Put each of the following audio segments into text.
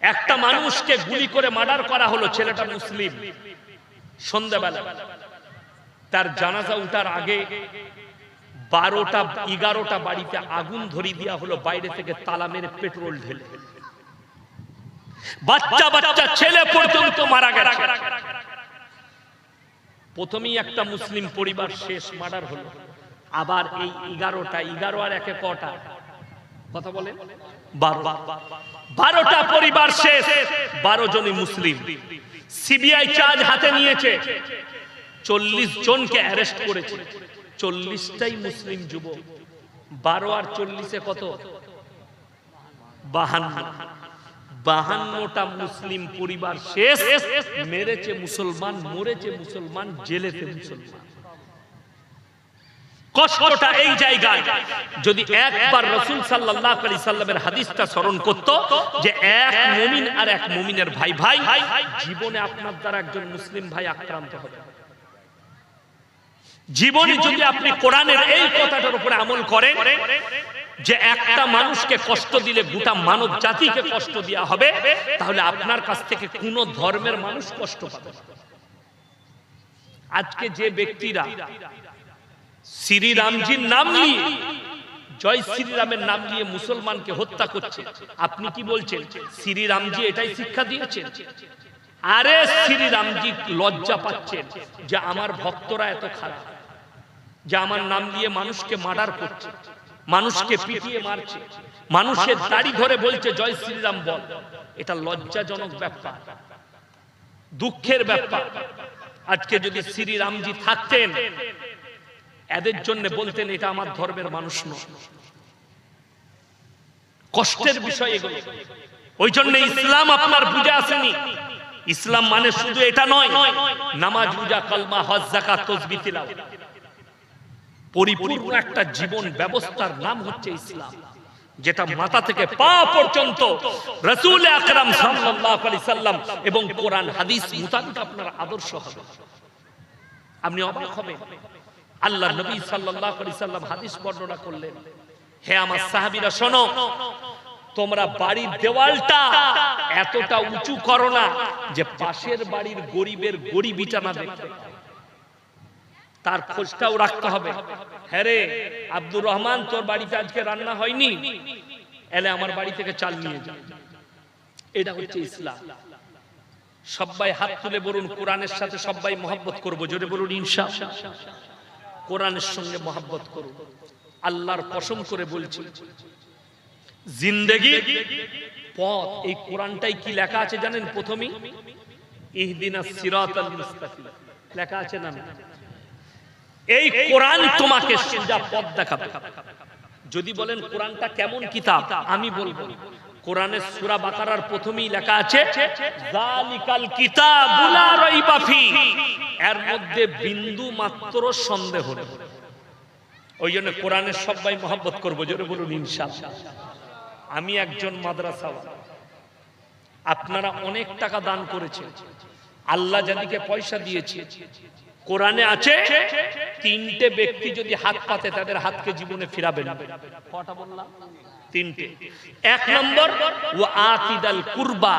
একটা মানুষকে গুলি করে মার্ডার করা হলো, ছেলেটা মুসলিম। সন্ধ্যাবেলা তার জানাজা উঠার আগে বারোটা, এগারোটা বাড়িতে আগুন ধরিয়ে দেওয়া হলো, বাইরে থেকে তালা মেরে পেট্রোল ঢেলে। বাচ্চা বাচ্চা, ছেলে পর্যন্ত মারা গেছে। প্রথমেই একটা মুসলিম পরিবার শেষ মার্ডার হলো। আবার এই এগারোটা, এগারো আর একে কটা? কথা বলে বারো। বারোটা পরিবার শেষ, বারো জনই মুসলিম। সিবিআই চার্জ হাতে নিয়েছে। চল্লিশ জনকে অ্যারেস্ট করেছে। চল্লিশটাই মুসলিম যুবক। বারো আর চল্লিশে কত? বাহান্ন। বাহান্নটা মুসলিম পরিবার শেষ। মেরেছে মুসলমান, মরেছে মুসলমান, জেলেতে মুসলমান। কষ্টটা এই জায়গায়। যদি একবার রসুল সাল্লাহ আলি সাল্লামের হাদিসটা স্মরণ করত যে এক মুমিন আর এক মুমিনের ভাই ভাই জীবনে আপনার দ্বারা একজন মুসলিম ভাই আক্রান্ত হবে। জীবনে যদি আপনি কোরআনের এই কথাটার উপরে আমল করেন যে একটা মানুষকে কষ্ট দিলে গোটা মানব জাতিকে কষ্ট দেওয়া হবে তাহলে আপনার কাছ থেকে কোন ধর্মের মানুষ কষ্ট পাবে আজকে যে ব্যক্তিরা শ্রীরামজির নাম নিয়ে, জয় নাম নিয়ে মুসলমানকে হত্যা করছে। আপনি কি বলছেন? এটাই শিক্ষা দিয়েছেন? আরে লজ্জা পাচ্ছেন যে আমার ভক্তরা এত খারাপ, যে আমার নাম দিয়ে মানুষকে মার্ডার করছে, মানুষকে পিটিয়ে মারছে, মানুষের দাড়ি ধরে বলছে, জয় শ্রীরাম, বল। এটা লজ্জাজনক ব্যাপার, দুঃখের ব্যাপার। আজকে যদি শ্রীরামজি থাকতেন এদের জন্য বলতেন, এটা আমার ধর্মের মানুষ নয়। কষ্টের বিষয় এগুলো। ওই জন্য ইসলাম আপনার বুঝে আসেনি। ইসলাম মানে শুধু এটা নয়, নামাজ পূজা কলমা, হজ জাকাত তসবি, তিলাওয়াত। পরিপূর্ণ একটা জীবন ব্যবস্থার নাম হচ্ছে ইসলাম, যেটা মাথা থেকে পা পর্যন্ত রসুল আকরাম সাল্লাল্লাহু আলাইহি সাল্লাম এবং কোরআন, হাদিস মোতাবেক আপনার আদর্শ হবে। আপনি অবাক হবেন। আল্লাহ নবী সাল্লাল্লাহু সাল্লাম হাদিস বর্ণনা করলেন, হে আমার সাহাবীরা, শোনো, তোমরা বাড়ির দেওয়ালটা এতটা উঁচু করো না যে পাশের বাড়ির গরিবের গরিবিটা না দেখতে তার খোঁজটাও রাখতে হবে। হ্যাঁ রে, আব্দুর রহমান, তোর বাড়িতে আজকে রান্না হয়নি? এলে আমার বাড়ি থেকে চাল নিয়ে যা। এটা হচ্ছে ইসলাম। সবাই হাত তুলে বলুন, কোরআনের সাথে সবাই মহব্বত করব। জোরে বলুন ইনশা কোরআনের সঙ্গে মহব্বত করুন। আল্লাহর কসম করে বলছি, জিন্দেগি পথ, এই কোরআনটাই কি লেখা আছে জানেন প্রথমেই? ইহদিনা সিরাতাল লেখা আছে না? এই কোরআন তোমাকে সোজা পথ দেখাবে। যদি বলেন কোরআনটা কেমন কিতাব, আমি বলব কোরআনের সূরা প্রথমেই লেখা আছে, জালিকাল রাইবা ফি। এর মধ্যে বিন্দু মাত্র সন্দেহ নেই। ওই জন্য কোরআনের সবাই মহব্বত করব, জোরে বলুন আমি একজন মাদ্রাসা আপনারা অনেক টাকা দান করেছেন। আল্লাহ যাদিকে পয়সা দিয়েছে, কোরআনে আছে, তিনটে ব্যক্তি যদি হাত পাতে, তাদের হাতকে জীবনে ফিরাবে না। কটা বললাম? তিনটে। এক নম্বর ও আতিদাল কুরবা,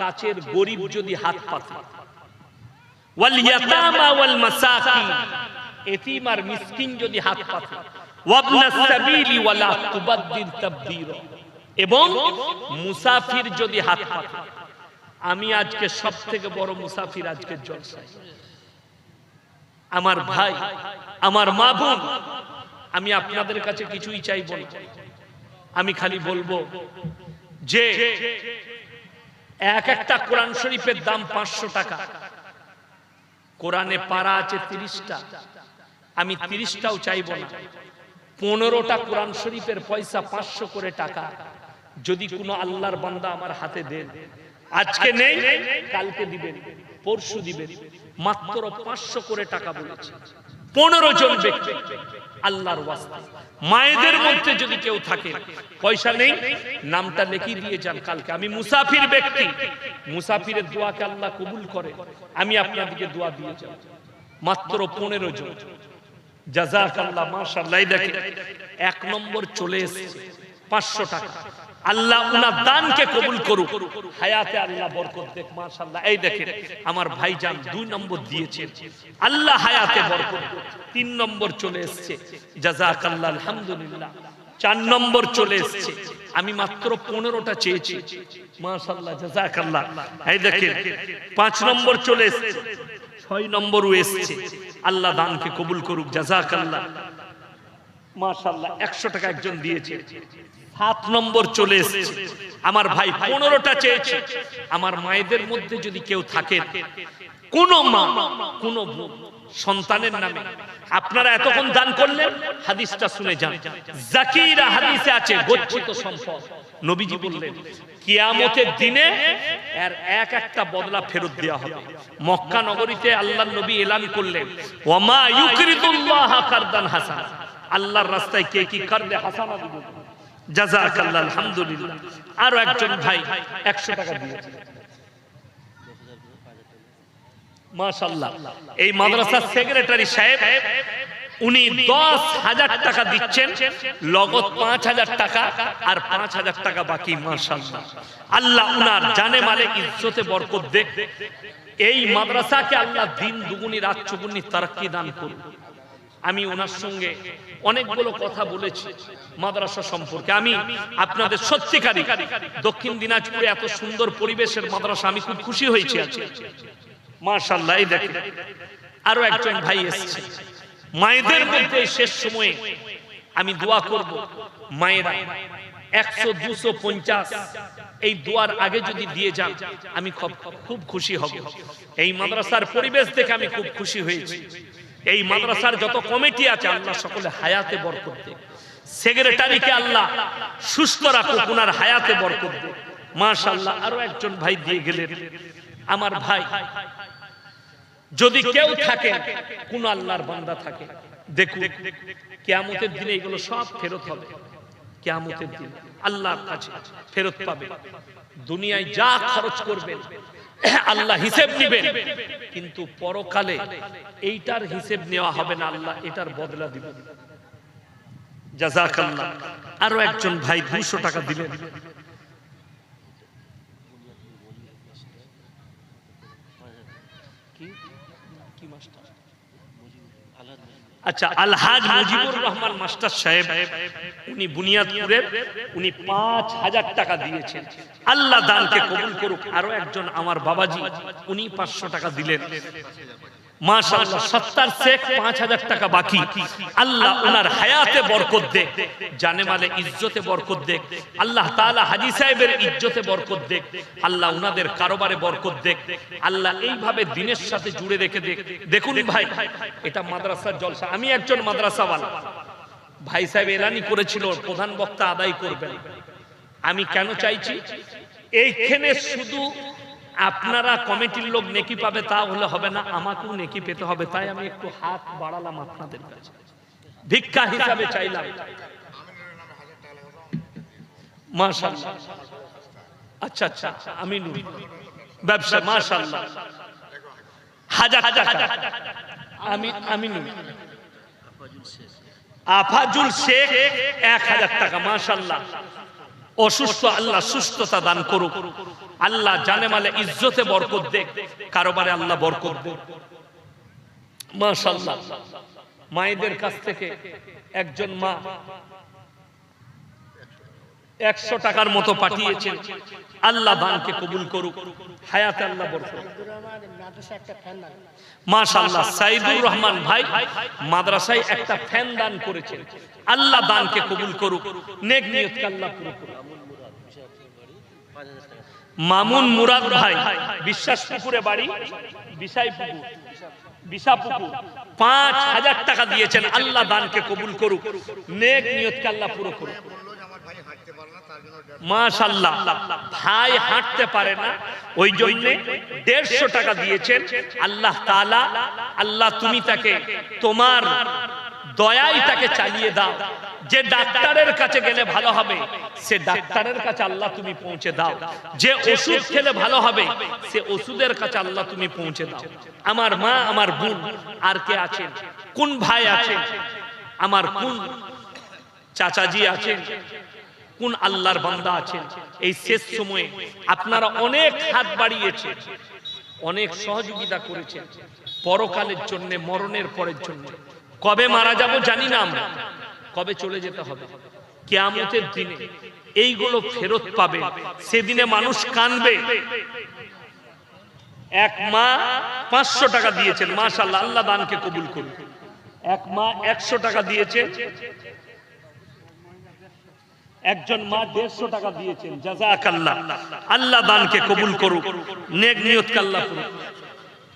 কাছের গরিব যদি হাত পাতে ওয়াল ইয়াতামা ওয়াল মাসাকিন, এতিম আর মিসকিন যদি হাত পাতে ওয়াবনাস সাবিলি ওয়ালা এবং মুসাফির যদি হাত পাতে আমি আজকে সব থেকে বড় মুসাফির আজকের জলসায়। আমার ভাই, আমার মা বোন, আমি আপনাদের কাছে কিছুই চাইব না। আমি খালি বলব যে এক একটা কোরআন শরীফের দাম পাঁচশো টাকা। কোরআনে পারা আছে তিরিশটা। আমি তিরিশটাও চাইব না। পনেরোটা কোরআন শরীফের পয়সা পাঁচশো করে টাকা। যদি কোনো আল্লাহর বান্দা আমার হাতে দেন, আজকে নেই, কালকে দিবেন, পরশু দিবেন, মাত্র পাঁচশো করে টাকা বলেছে। পনেরো জন ব্যক্তি। আল্লাহর মায়েদের মধ্যে যদি কেউ থাকে, পয়সা নেই, নামটা লিখিয়ে দিয়ে যান কালকে। আমি মুসাফির ব্যক্তি। মুসাফিরের দোয়াকে আল্লাহ কবুল করে। আমি আপনাদেরকে দোয়া দিয়ে যাব। মাত্র পনেরো জন। জাজাক আল্লাহ মাশাআল্লাহ, এই দেখেন, এক নম্বর চলে এসেছে। পাঁচশো টাকা। আল্লাহ উনার দানকে কবুল করুক। হায়াতে আল্লাহ বরকত দেখ, মাশাআল্লাহ। এই দেখেন, আমার ভাইজান দুই নম্বর দিয়েছেন। আল্লাহ হায়াতে বরকত তিন নম্বর চলে এসেছে। জাযাকাল্লাহ, আলহামদুলিল্লাহ। চার নম্বর চলে এসেছে। আমি মাত্র পনেরোটা চেয়েছি। মাশাআল্লাহ, জাযাকাল্লাহ। এই দেখেন, পাঁচ নম্বর চলে এসেছে। ছয় নম্বরও এসেছে। আল্লাহ দানকে কবুল করুক, জাযাকাল্লাহ। মাশাআল্লাহ, একশো টাকা একজন দিয়েছে। সাত নম্বর চলে এসেছে। আমার ভাই পনেরোটা চেয়েছে। আমার মায়েদের মধ্যে যদি কেউ থাকে, কোন মা, কোন সন্তানের নামে, আপনারা এতক্ষণ দান করলেন, হাদিসটা শুনে যান। জাকিরা হাদিসে আছে, গচ্ছিত সম্পদ। নবীজি বললেন, কিয়ামতের দিনে এর এক একটা বদলা ফেরত দেওয়া হবে। মক্কা নগরীতে আল্লাহ নবী এলান করলেন ওমা ইউকরিদুল্লাহ কারদান হাসান। আল্লাহর রাস্তায় কে কি করবে হাসানা আলহামদুলিল্লাহ। আরও একজন ভাই 100 টাকা এই মাদ্রাসার সেক্রেটারি সাহেব, উনি দশ হাজার টাকা দিচ্ছেন, লগত পাঁচ হাজার টাকা আর পাঁচ হাজার টাকা বাকি আল্লাহ উনার জানে মালে ইজ্জতে বরকত দেখ। এই মাদ্রাসাকে আল্লাহ দিন দুগুনি, রাত চুগুনি তারাক্কি দান করুন। আমি ওনার সঙ্গে অনেকগুলো কথা বলেছি মাদ্রাসা সম্পর্কে। আমি আপনাদের সত্যিকারী দক্ষিণ দিনাজপুরে এত সুন্দর পরিবেশের মাদ্রাসা, আমি খুব খুশি হয়েছি আজকে। মাশাআল্লাহ, এই দেখেন, আরও একজন ভাই এসেছে। মায়েদের মধ্যে শেষ সময়ে আমি দোয়া করব, মায়েরা, একশো দুশো পঞ্চাশ এই দোয়ার আগে যদি দিয়ে যান, আমি খুব খুশি হব। এই মাদ্রাসার পরিবেশ দেখে আমি খুব খুশি হয়েছি। এই মাদ্রাসার যত কমিটি আছে, আল্লাহ সকলে হায়াতে বরকত দেয় সেক্রেটারিকে আল্লাহ সুস্থ রাখুক ওনার হায়াতে বরকত দেয় মাশাআল্লাহ, আরও একজন ভাই দিয়ে গেলেন। আমার ভাই, যদি কেউ থাকে, কোন আল্লাহর বান্দা থাকে, দেখুন, কিয়ামতের দিনে এগুলো সব ফেরত হবে। কিয়ামতের দিন আল্লাহর কাছে ফেরত পাবে। দুনিয়ায় যা খরচ করবেন আল্লাহ হিসেব নেবেন। কিন্তু পরকালে এইটার হিসেব নেওয়া হবে না, আল্লাহ এটার বদলা দিবেন। জাজাকাল্লাহ। আরও একজন ভাই দুশো টাকা দিলেন। আচ্ছা মাস্টার সাহেব, উনি উনি পাঁচ হাজার টাকা দিয়েছেন। আল্লাহ দানকে কবুল করুক। আরও একজন আমার বাবাজি, উনি পাঁচশো টাকা দিলেন। মাশাআল্লাহ, সত্তার শেখ পাঁচ হাজার টাকা বাকি। আল্লাহ ওনার হায়াতে দেখ, জানে মালে ইজ্জতে দেখ, আল্লাহ তাআলা হাজি সাহেবের ইজ্জতে দেখ, আল্লাহ দেখ, আল্লাহ এইভাবে দিনের সাথে জুড়ে রেখে দেখ। দেখুন ভাই, এটা মাদ্রাসার জলসা। আমি একজন মাদ্রাসাওয়ালা। ভাই সাহেব এলানি করেছিল, প্রধান বক্তা আদায় করবেন। আমি কেন চাইছি? এইখানে শুধু আপনারা কমিটির লোক নেকি পাবে তা হলে হবে না, আমাকেও নেকি পেতে হবে, তাই আমি একটু হাত বাড়ালাম আপনাদের কাছে। ভিক্ষা হিসাবে চাইলাম। আচ্ছা আচ্ছা হাজার আমি আফাজুল শেখ, এক হাজার টাকা অসুস্থ আল্লাহ সুস্থতা দান করুক। আল্লাহ জানে মালে ইজ্জতে বরকত দেখ, কারোবারে আল্লাহ বরকত দেখ। মাশাআল্লাহ। মায়েদের কাছ থেকে একজন মা একশো টাকার মতো পাঠিয়েছেন, আল্লাহ দানকে কবুল করুক, হায়াতে আল্লাহ বরকত। মাশাআল্লাহ, সাইদুর রহমান ভাই মাদ্রাসায় একটা ফ্যান দান করেছেন, আল্লাহ দানকে কবুল করুক, নেক নিয়ত আল্লাহ পুরো করুক। মামুন মুরাদ ভাই বিশ্বাস পুকুরে বাড়ি বিশাই পুকুর পাঁচ হাজার টাকা দিয়েছেন, আল্লাহ দানকে কবুল করুক, নেক নিয়তকে আল্লাহ পুরো করুক। ভাই হাঁটতে পারে না, ওই দেড়শো টাকা দিয়েছেন, আল্লাহ আল্লাহ তুমি তাকে তোমার দয়াই তাকে চালিয়ে দাও। যে ডাক্তারের কাছে গেলে ভালো হবে, সে ডাক্তারের কাছে আল্লাহ তুমি পৌঁছে দাও। যে ওষুধ খেলে ভালো হবে, সে ওষুধের কাছে আল্লাহ তুমি পৌঁছে দাও। আমার মা, আমার বোন, আর কে আছেন? কোন ভাই আছেন? আমার কোন চাচাজি আছেন? কোন আল্লাহর বান্দা আছেন? এই শেষ সময়ে আপনারা অনেক হাত বাড়িয়েছে, অনেক সহযোগিতা করেছেন পরকালের জন্য, মরণের পরের জন্য। কবে মারা যাব জানি না আমরা। কবে চলে যেতে হবে? কেয়ামতের দিনে এইগুলো ফেরত পাবে। সেদিনে মানুষ কানবে। এক মা পাঁচশো টাকা দিয়েছেন। মাশাল্লাহ আল্লাহ দানকে কবুল করুন। এক মা একশো টাকা দিয়েছে। একজন মা দেড়শো টাকা দিয়েছেন। জাজাকাল্লাহ আল্লাহ দানকে কবুল করুক। নেক নিয়ত কাল্লা করুক।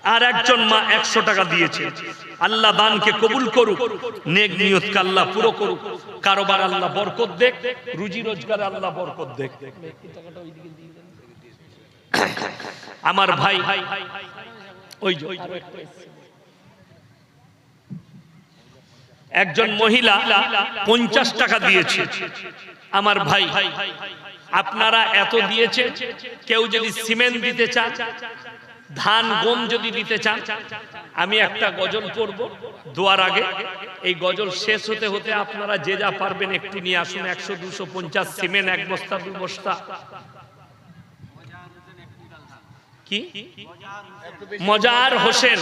আর একজন মা একশো টাকা দিয়েছে। আল্লাহ দানকে কবুল করুক, নেক নিয়ত কাল্লা পুরো করুক। কারোবার আল্লাহ বরকত দেখ, রুজি রোজগার আল্লাহ বরকত দেখ। আমার ভাই, ওই। একজন মহিলা পঞ্চাশ টাকা দিয়েছে। আমার ভাই, আপনারা এত দিয়েছে কেউ যদি সিমেন্ট দিতে চান ধান গম যদি দিতে চান আমি একটা গজল করব দোয়ার আগে। এই গজল শেষ হতে হতে আপনারা যে যা পারবেন একটু নিয়ে আসুন একশো দুশো পঞ্চাশ সিমেন্ট এক বস্তা দু বস্তা। কি? মজার হোসেন।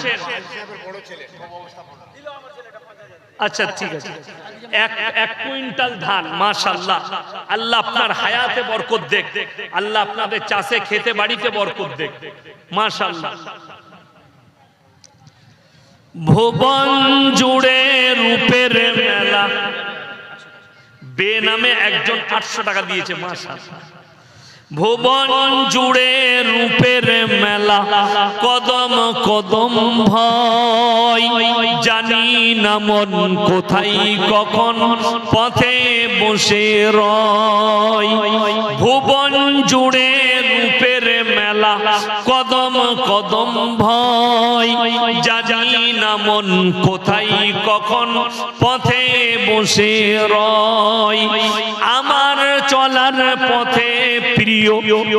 আচ্ছা ঠিক আছে। এক এক কুইন্টাল ধান মাশাল্লাহ আল্লাহ আপনার হায়াতে বরকত দেখ। আল্লাহ আপনাদের চাষে, খেতে, বাড়িতে বরকত দেখ। মাশাল্লাহ ভুবন জুড়ে রূপের মেলা। বেনামে একজন আটশো টাকা দিয়েছে মাশাল্লাহ ভুবন জুড়ে রূপের মেলা। কদম কদম ভয়। জানি না মন কোথায়, কখন পথে বসে রয়। ভুবন জুড়ে রূপের মেলা, কদম কদম ভয়। যা জানি না মন কোথায়, কখন পথে বসে রয়। আমার চলার পথে প্রিয়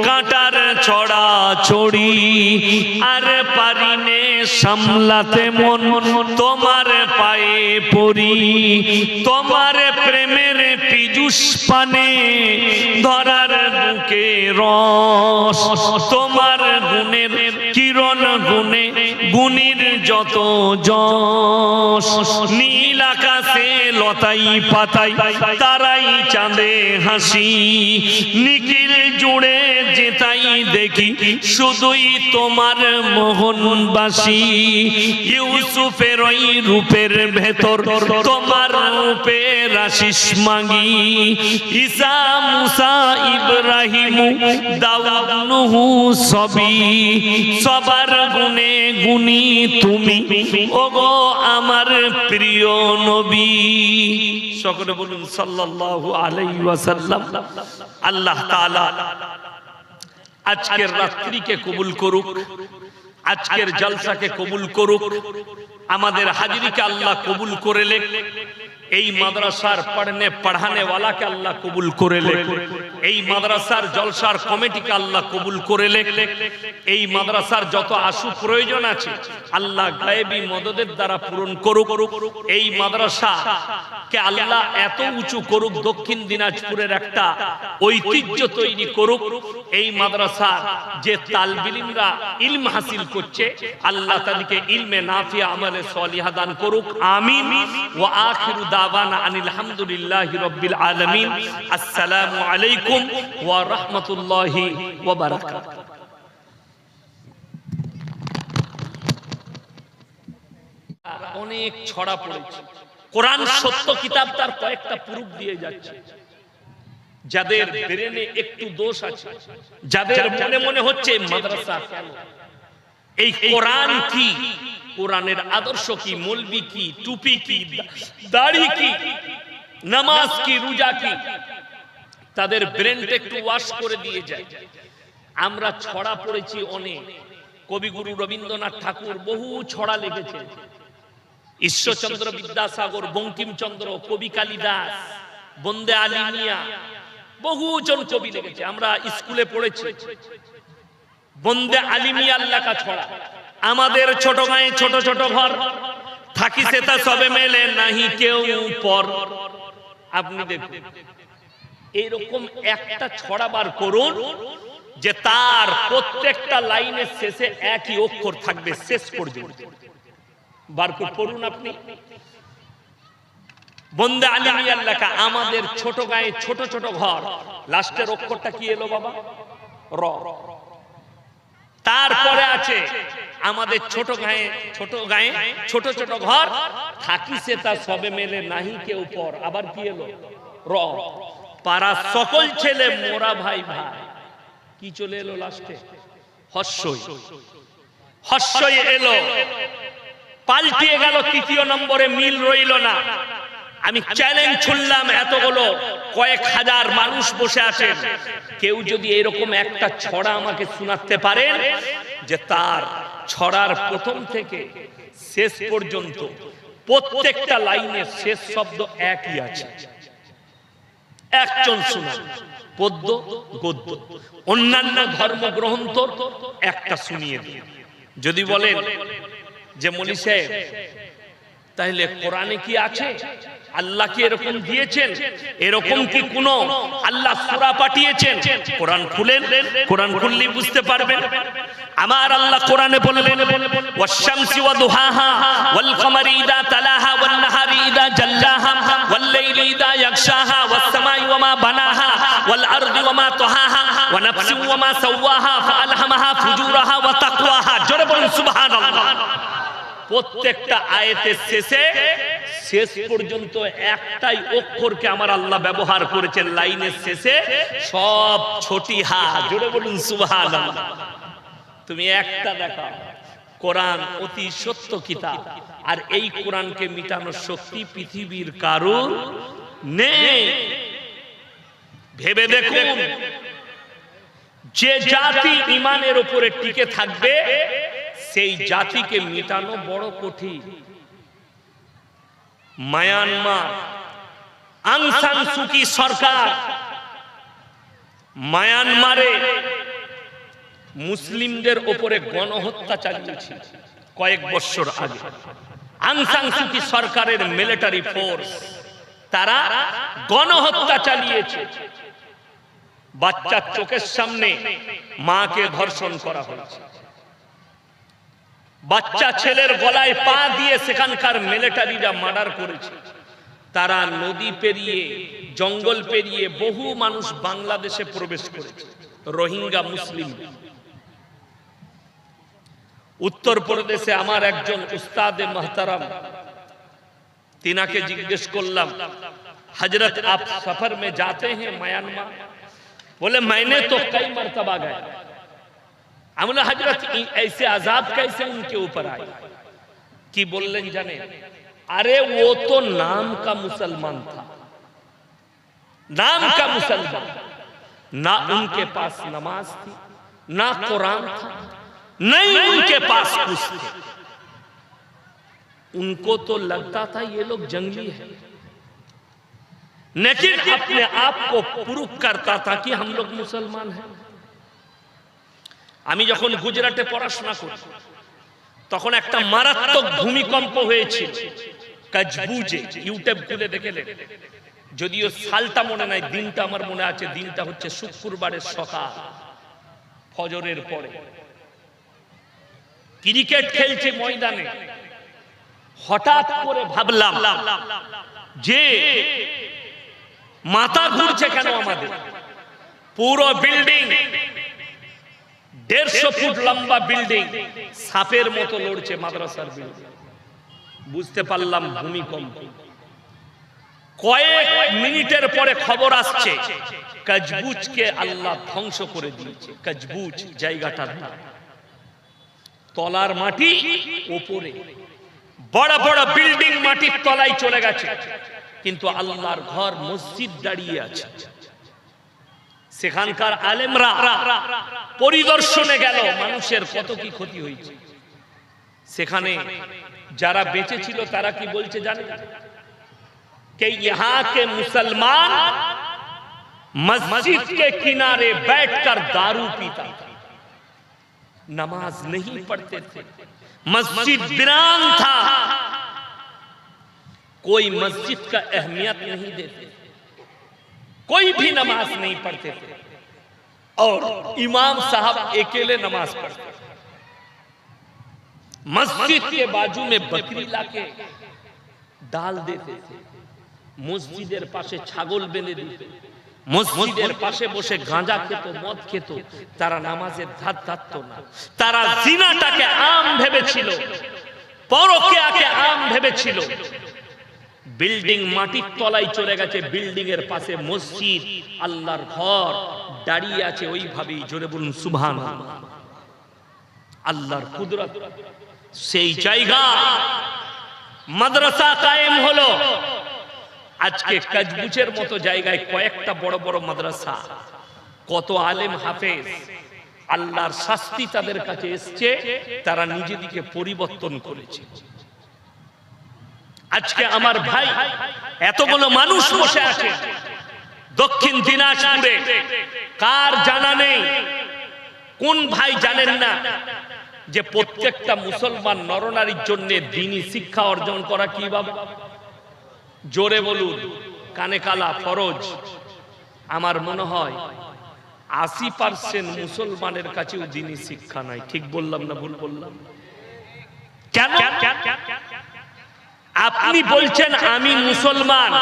কাটার ছড়া ছড়ি, আর পারিনে সামলাতে মন তোমার পায়ে পড়ি। তোমার প্রেমের পীযুষ পানে ধরার বুকে রস। তোমার গুণের কিরণ গুণে গুণীর যত যশ, নীল আকাশে লতাই পাতাই, তারাই চাঁদে হাসি। নিখিল জুড়ে যেতাই দেখি, শুধুই তোমার মোহনবাসী। ইউসুফের ওই রূপের ভেতর তোমার রূপের আশিস মাগি। ঈসা, মুসা, ইব্রাহিম, দাউদ, নুহু সবই, সবার গুণে গুণী। তুমি ওগো আমার প্রিয় নবী। সকলে বলুন, সাল্লাল্লাহু আলাইহি ওয়াসাল্লাম। আল্লাহ তাআলা আজকের রাত্রিকে কবুল করুক, আজকের জলসাকে কবুল করুক, আমাদের হাজিরিকে আল্লাহ কবুল করে লে এই মাদ্রাসার পড়নে পড়ানে ওয়ালাকে আল্লাহ কবুল করে লে এই মাদ্রাসার জলসার কমিটিকে আল্লাহ কবুল করে লে এই মাদ্রাসার যত আশু প্রয়োজন আছে, আল্লাহ গায়েবী মদদের দ্বারা পূরণ করুক। এই মাদ্রাসা কে আল্লাহ এত উঁচু করুক, দক্ষিণ দিনাজপুরের একটা ঐতিহ্য তৈরি করুক। এই মাদ্রাসা যে তালবিলিমরা ইলম হাসিল করছে, আল্লাহ তাদেরকে ইলমে নাফিয়া আমলে সলিহা দান করুক। আমিন। ওয়া আখিরু অনেক ছড়া পড়েছে। কোরআন সত্য কিতাব তার কয়েকটা প্রুফ দিয়ে যাচ্ছে। যাদের একটু দোষ আছে, যাদের মনে মনে হচ্ছে মাদ্রাসা এই কোরআন কি? কোরআনের আদর্শ কি? মলবি কি? টুপি কি? দাড়ি কি? নামাজ কি? রোজা কি? তাদের ব্রেনটা একটু ওয়াশ করে দিয়ে যায়। আমরা ছড়া পড়েছি অনেক। কবিগুরু রবীন্দ্রনাথ ঠাকুর বহু ছড়া লিখেছেন। ঈশ্বরচন্দ্র বিদ্যাসাগর বঙ্কিমচন্দ্র কবি কালিদাস বন্দে আলী মিয়া বহুজন কবি লিখেছে। আমরা স্কুলে পড়েছি। বন্দে আলিমিয়ার লেখা ছড়া। আমাদের ছোট গায়ে ছোট ছোট ঘর। থাকি সেটা সবে মেলে নাহি কেউ পর। আপনি দেখুন, এরকম একটা ছড়া বার করুন যে তার প্রত্যেকটা লাইনের শেষে একই অক্ষর থাকবে, শেষ পর্যন্ত। বার করে পড়ুন আপনি। বন্দে আলিমিয়ার লেখা আমাদের ছোট গায়ে ছোট ছোট ঘর। লাস্টের অক্ষরটা কি এলো বাবা? র। তারপরে আছে আমাদের ছোট গায়ে ছোট গায়ে, ছোট ছোট ঘর। থাকি সে তা সবে মেলে, নাহি কেউ পর। আবার কি এলো? র। পাড়া সকল ছেলে মোরা ভাই ভাই। কি চলে এলো লাস্টে? হস্যই। হস্যই এলো। পাল্টিয়ে গেল তৃতীয় নম্বরে, মিল রইল না। আমি চ্যালেঞ্জ ছুড়লাম এতগুলো। কয়েক হাজার মানুষ বসে আছেন। কেউ যদি এরকম একটা ছড়া আমাকে শোনাতে পারে যে তার ছড়ার প্রথম থেকে শেষ পর্যন্ত প্রত্যেকটা লাইনের শেষ শব্দ একই আছে। একজন শোনান, পদ্য, গদ্য। অন্যান্য ধর্ম ধর্মগ্রন্থ একটা শুনিয়ে দিন। যদি বলেন যে মলি সাহেব তাহলে কোরআনে কি আছে? আল্লাহ কি এরকম দিয়েছেন? এরকম কি কোন আল্লাহ সূরা পাঠিয়েছেন? কোরআন খুলেন? কোরআন খুললে বুঝতে পারবেন। আমার আল্লাহ কোরআনে বললেন, ওয়াশ-শামসি ওয়া দুহাহা ওয়াল কমারি ইদা তালাহা ওয়ান নাহারি ইদা জাল্লাহা ওয়াল লাইলি ইদা ইয়াগশাহা ওয়াস সামাই ওয়া মা বানাহা ওয়াল আরদি ওয়া মা তাহাহা ওয়া নাফসিন ওয়া মা সাওয়াহা, ফাআলহামাহা ফুজুরাহা ওয়া তাকওয়াহা। জোরে বলুন, সুবহানাল্লাহ। প্রত্যেকটা আয়াতের শেষে শেষ পর্যন্ত একটাই অক্ষরকে আমার আল্লাহ ব্যবহার করেছেন লাইনের শেষে, সব ছোটি হা জোরে বলুন, সুবহানাল্লাহ। তুমি একটা দেখা কোরআন অতি সত্য কিতাব, আর এই কোরআনকে মিটানোর শক্তি পৃথিবীর কারুর নেই। ভেবে দেখুন, যে জাতি ইমানের উপরে টিকে থাকবে, সেই জাতিকে মিটানো বড় কঠিন। মায়ানমার আংসান সুকি সরকার, মায়ানমারে মুসলিমদের ওপরে গণহত্যা চালিয়েছে কয়েক বছর আগে। আংসাং সুকি সরকারের মিলিটারি ফোর্স তারা গণহত্যা চালিয়েছে। বাচ্চার চোখের সামনে মাকে ধর্ষণ করা হয়েছে। বাচ্চা ছেলের গলায় পা দিয়ে সেখানকার মিলিটারিরা মার্ডার করেছে। তারা নদী পেরিয়ে, জঙ্গল পেরিয়ে বহু মানুষ বাংলাদেশে প্রবেশ করেছে। রোহিঙ্গা মুসলিম। উত্তর প্রদেশে আমার একজন উস্তাদে মাহতারাম, তিনাকে জিজ্ঞেস করলাম হজরত আপ সফর মে যাতে হ্যাঁ মায়ানমার? বলে, মাইনে তো কই মর্তবা গায়ে? अमला हज़रत ऐसे अजाब कैसे उनके ऊपर आए? कि बोलें जाने। अरे वो तो नाम का मुसलमान था। नाम का मुसलमान। ना उनके पास नमाज़ थी, ना कुरान था, नहीं उनके पास कुछ था। उनको तो लगता था ये लोग जंगली है। लेकिन अपने आप को प्रूफ करता था कि हम लोग मुसलमान हैं। আমি যখন গুজরাটে পড়াশোনা করি, তখন একটা মারাত্মক ভূমিকম্প হয়েছিল। কাজবুজে, ইউটিউব খুলে দেখেলেন যদিও সালটা মনে নাই, দিনটা আমার মনে আছে, দিনটা হচ্ছে শুক্রবারের সকাল, ফজরের পরে। ক্রিকেট খেলছে ময়দানে। হঠাৎ করে ভাবলাম যে মাথা ঘুরছে কেন আমাদের? পুরো বিল্ডিং দেড়শো ফুট লম্বা বিল্ডিং সাপের মতো লড়ছে মাদ্রাসার বিল্ডিং বুঝতে পারলাম ভূমিকম্প। কয়েক মিনিটের পরে খবর আসছে কাজবুজকে আল্লাহ ধ্বংস করে দিয়েছে। কাজবুজ জায়গাটার নাম তলার মাটি ওপরে। বড় বড় বিল্ডিং মাটির তলায় চলে গেছে। কিন্তু আল্লাহর ঘর মসজিদ দাঁড়িয়ে আছে। সেখানকার আলেমরা পরিদর্শনে গেল মানুষের কত কি ক্ষতি হয়েছে সেখানে যারা বেঁচে ছিল তারা কি বলছে জানে कि यहाँ के मुसलमान मस्जिद के किनारे बैठकर दारू पीता था नमाज नहीं पढ़ते थे मस्जिद वीरान था कोई मस्जिद का अहमियत नहीं देते कोई भी नमाज नहीं पढ़ते थे और इमाम साहब अकेले नमाज पढ़ते थे। मस्जिद के बाजू में बकरी लाके ডাল দিতে মসজিদের পাশে ছাগল বেঁধে দিত মসজিদের পাশে বসে গাঁজা খেত মদ খেত তারা নামাজের ধার ধারত না তারা জিনাটাকে আম ভেবেছিল পরকিয়াকে আম ভেবেছিল বিল্ডিং মাটির তলায় চলে গেছে বিল্ডিং এর পাশে মসজিদ, আল্লাহর ঘর, দাঁড়িয়ে আছে ওইভাবেই, জোরে বলুন সুবহান আল্লাহর কুদরত, সেই জায়গা মাদ্রাসা কায়েম হলো। আজকে কাজবুচের মতো জায়গায় কয়েকটা বড় বড় মাদ্রাসা, কত আলেম হাফেজ, আল্লাহর শাস্তি তাদের কাছে এসছে, তারা নিজেদিকে পরিবর্তন করেছে। আজকে আমার ভাই এতগুলো মানুষ বসে আছে দক্ষিণ দিনাজপুরে। কার জানা নেই? কোন ভাই জানেন না যে প্রত্যেকটা মুসলমান নরনারীর জন্য দিনী শিক্ষা অর্জন করা কি বাবা? জোরে বলুন, কানে কালা, ফরজ। আমার মনে হয় আশি পার্সেন্ট মুসলমানের কাছেও দিনী শিক্ষা নাই। ঠিক বললাম না ভুল বললাম? কেন? আপনি বলছেন আমি মুসলমান।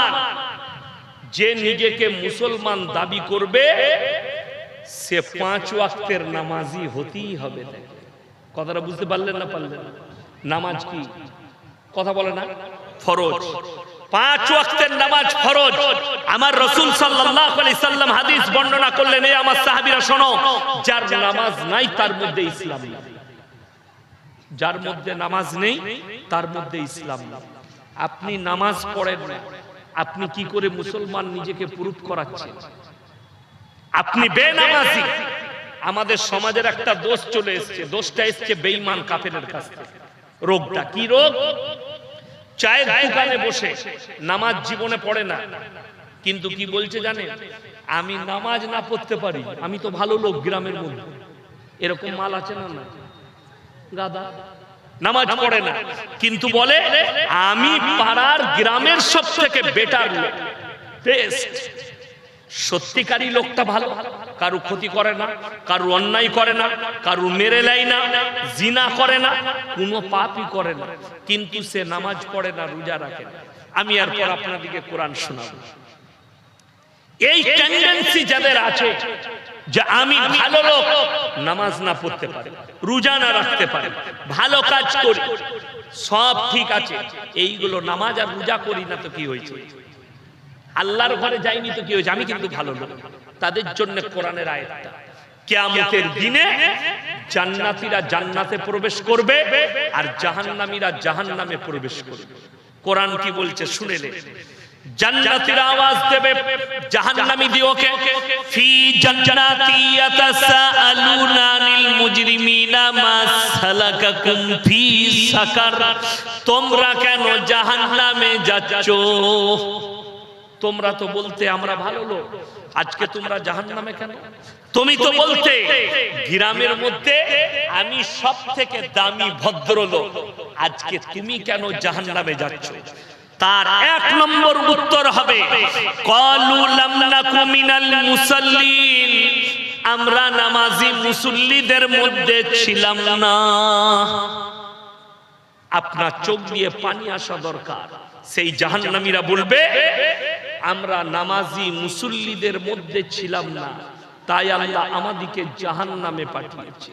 যে নিজেকে মুসলমান দাবি করবে সে পাঁচ ওয়াক্তের নামাজি হতেই হবে কথাটা বুঝতে পারলেন না পারলেন নামাজ কি? কথা বলে না? ফরজ। পাঁচ ওয়াক্তের নামাজ ফরজ। আমার রসুল সাল্লাল্লাহু আলাইহি সাল্লাম হাদিস বর্ণনা করলেন এই আমার সাহাবীরা শোনো যার নামাজ নাই তার মধ্যে ইসলাম নেই। যার মধ্যে নামাজ নেই তার মধ্যে ইসলাম নেই। আপনি নামাজ পড়েন না। আপনি কি করে মুসলমান নিজেকে প্রুফ করাচ্ছেন? আপনি বেনামাজি। আমাদের সমাজের একটা দোষ চলে এসছে। দোষটা এসছে বেঈমান কাফেরের কাছ থেকে। রোগটা কি রোগ? চায়ের দোকানে বসে নামাজ জীবনে পড়ে না। কিন্তু কি বলছে জানেন? আমি নামাজ না পড়তে পারি। আমি তো ভালো লোক গ্রামের মধ্যে। এরকম মাল আছে না না গাদা। নামাজ পড়ে না। কিন্তু বলে, আমি পাড়ার গ্রামের সব থেকে বেটার সত্যিকারী লোকটা ভালো। কারু ক্ষতি করে না, কারু অন্যায় করে না, কারু মেরে নেয় না, জিনা করে না, কোনো পাপই করে না। কিন্তু সে নামাজ পড়ে না, রোজা রাখে না। আমি এরপর আপনাদেরকে কোরআন শোনাবো। এই টেন্ডেন্সি যাদের আছে যে আমি ভালো লোক, নামাজ না পড়তে পারে, রোজা না রাখতে পারে, ভালো কাজ করি, সব ঠিক আছে, এইগুলো নামাজ আর রোজা করি না তো কি হয়েছে? আল্লাহর ঘরে যাইনি তো কি হয়েছে? আমি কিন্তু ভালো লোক, তাদের জন্য কোরআনের আয়াতটা। কিয়ামতের দিনে জান্নাতীরা জান্নাতে প্রবেশ করবে আর জাহান্নামীরা জাহান্নামে প্রবেশ করবে। কোরআন কি বলছে? শুনে নে। জান্নাতীরা আওয়াজ দেবে জাহান্নামী দিওকে ফি জান্নাতি ইয়াতাসাআলুনা আনিল মুজরিমিনা মা সালাকাকুম ফি সাকার। তোমরা কেন জাহান্নামে যাচ্ছ? তোমরা তো বলতে আমরা ভালো লোক। আজকে তোমরা জাহান নামে কেন? তুমি তো বলতে গ্রামের মধ্যে আমি সব থেকে দামি ভদ্রলোক। আজকে তুমি কেন জাহান নামে যাচ্ছ? তার এক নম্বর উত্তর হবে আমরা নামাজি মুসল্লিদের মধ্যে ছিলাম না। আপনার চোখ দিয়ে পানি আসা দরকার। সেই জাহান্নামীরা বলবে, আমরা নামাজি মুসল্লিদের মধ্যে ছিলাম না, তাই আল্লাহ আমাদিকে জাহান্নামে পাঠিয়েছে।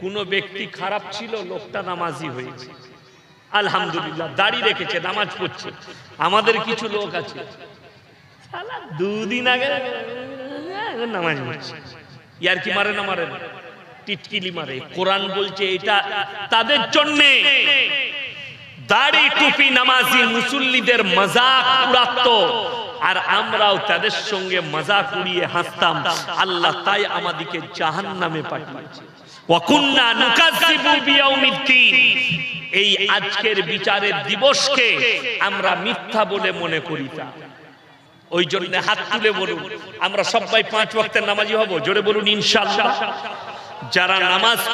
কোন ব্যক্তি খারাপ ছিল, লোকটা নামাজি হয়েছে আলহামদুলিল্লাহ, দাড়ি রেখেছে, নামাজ পড়ছে। আমাদের কিছু লোক আছে। দুদিন আগে নামাজ পড়ছে। ইয়ার কি মারে না মারে? টিটকিলি মারে। কোরআন বলছে এটা তাদের জন্যে। দাড়ি টুপি নামাজি মুসল্লিদের মজাক উড়াতো। আর আমরাও তাদের সঙ্গে মজা করিয়ে হাসতাম। আল্লাহ তাই আমাদেরকে জাহান্নামে পাঠিয়েছে। এই আজকের বিচারের দিবসকে আমরা মিথ্যা বলে মনে করি ওই জন্য হাত তুলে বলুন, আমরা সবাই পাঁচ ওয়াক্তের নামাজি হব, জোরে বলুন ইনশাআল্লাহ। যারা নামাজ